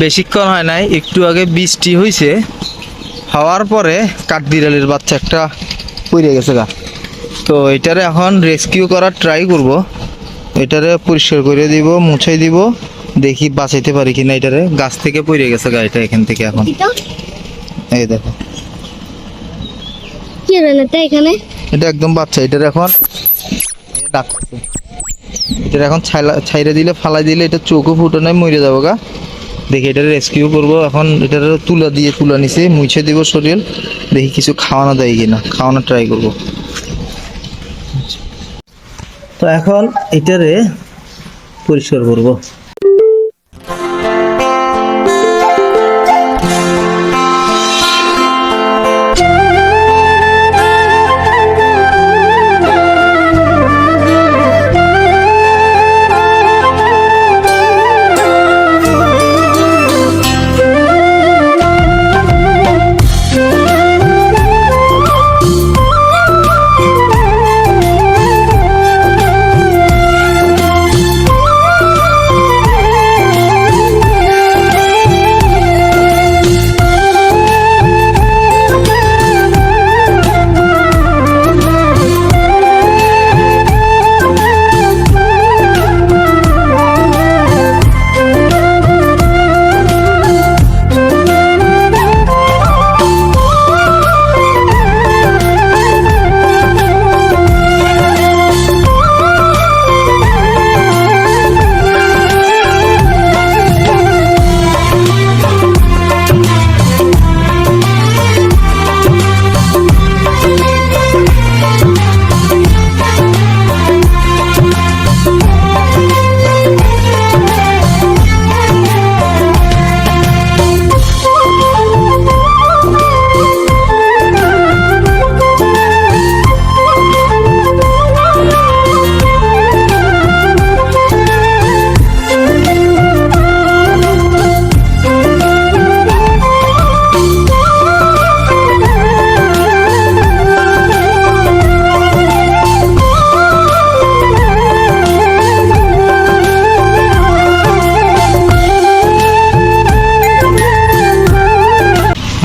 বেশিক্ষণ হয় নাই একটু আগে বৃষ্টি হয়েছে হওয়ার পরে কাঠবিড়ালির বাচ্চা একটা পড়ে গেছে গা। তো এটারে এখন রেস্কিউ করার ট্রাই করব। এটারে পরিষ্কার করে দিব মুছাই দিব দেখি বাঁচাইতে পারি কিনা এটারে। গাছ থেকে পড়ে গেছে গা এটা এখান থেকে এখন। এই দেখো। কি রান্নাটা এখানে? এটা একদম বাচ্চা এটার এখন এটা এখন ছাইলা ছাইরে দিলে ফালাই দিলে এটা চোখও ফুটো নাই মরে যাব গা। দেখি এটা রেস্কিউ করব। এখন এটা তুলা দিয়ে তুলা নিচে মুছে দিব শরীর। দেখি কিছু খাওয়ানো দেয় কিনা। খাওয়ানো ট্রাই করব। তো এখন এটারে পরিষ্কার করব।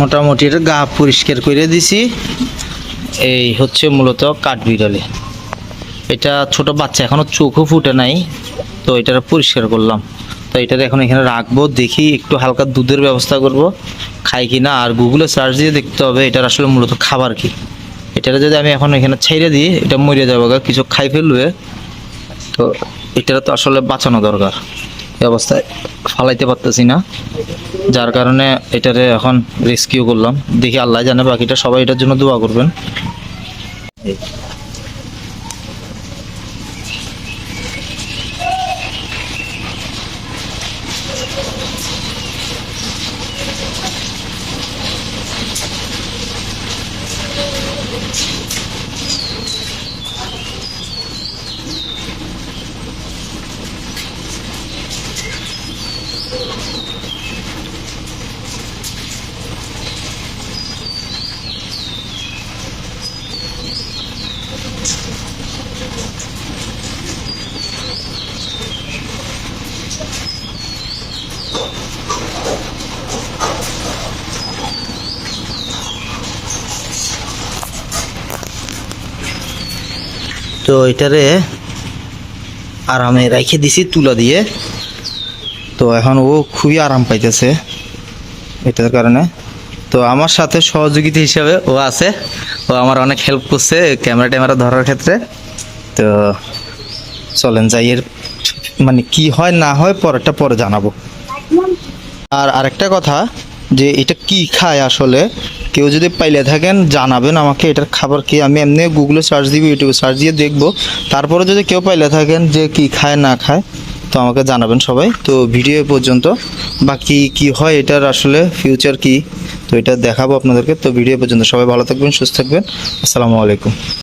মোটামুটি এটা গা পরিষ্কার করে দিছি। এই হচ্ছে মূলত কাঠ কাঠবিড়ালি এটা ছোট বাচ্চা, এখনও চোখও ফুটে নাই, তো এটা পরিষ্কার করলাম। তো এটা এখন এখানে রাখব, দেখি একটু হালকা দুধের ব্যবস্থা করব। খাই কি না? আর গুগলে সার্চ দিয়ে দেখতে হবে এটার আসলে মূলত খাবার কি। এটারে যদি আমি এখন এখানে ছেড়ে দিই, এটা মরে যাব কিছু খাই ফেলবে। তো এটার তো আসলে বাঁচানো দরকার। অবস্থায় ফালাইতে পারতেছি না। যার কারণে এটারে এখন রেস্কিউ করলাম। দেখি আল্লাহ জানে, বাকিটা সবাই এটার জন্য দোয়া করবেন। তো এটারে আরামে রেখে দিছি, তুলা দিয়ে। তো এখন ও খুবই আরাম পাইতেছে এটার কারণে। তো আমার সাথে সহযোগিতা হিসাবে ও আছে। ও আমার অনেক হেল্প করছে ক্যামেরা ট্যামেরা ধরার ক্ষেত্রে। তো চলেন যাই এর মানে কি হয় না হয় পরেরটা পরে জানাব। আর আরেকটা কথা যে এটা কি খায় আসলে? কেউ যদি পাইলে থাকেন, জানাবেন আমাকে এটার খাবার কি। আমি এমনি গুগলে সার্চ দিব ইউটিউবে সার্চ দিয়ে দেখব। তারপরে যদি কেউ পাইলে থাকেন যে কি খায়, না খায়, তো আমাকে জানাবেন সবাই। তো ভিডিও পর্যন্ত, বাকি কি হয়, এটার আসলে ফিউচার কি, তো এটা দেখাবো আপনাদেরকে। তো ভিডিও পর্যন্ত সবাই ভালো থাকবেন, সুস্থ থাকবেন। আসসালামু আলাইকুম।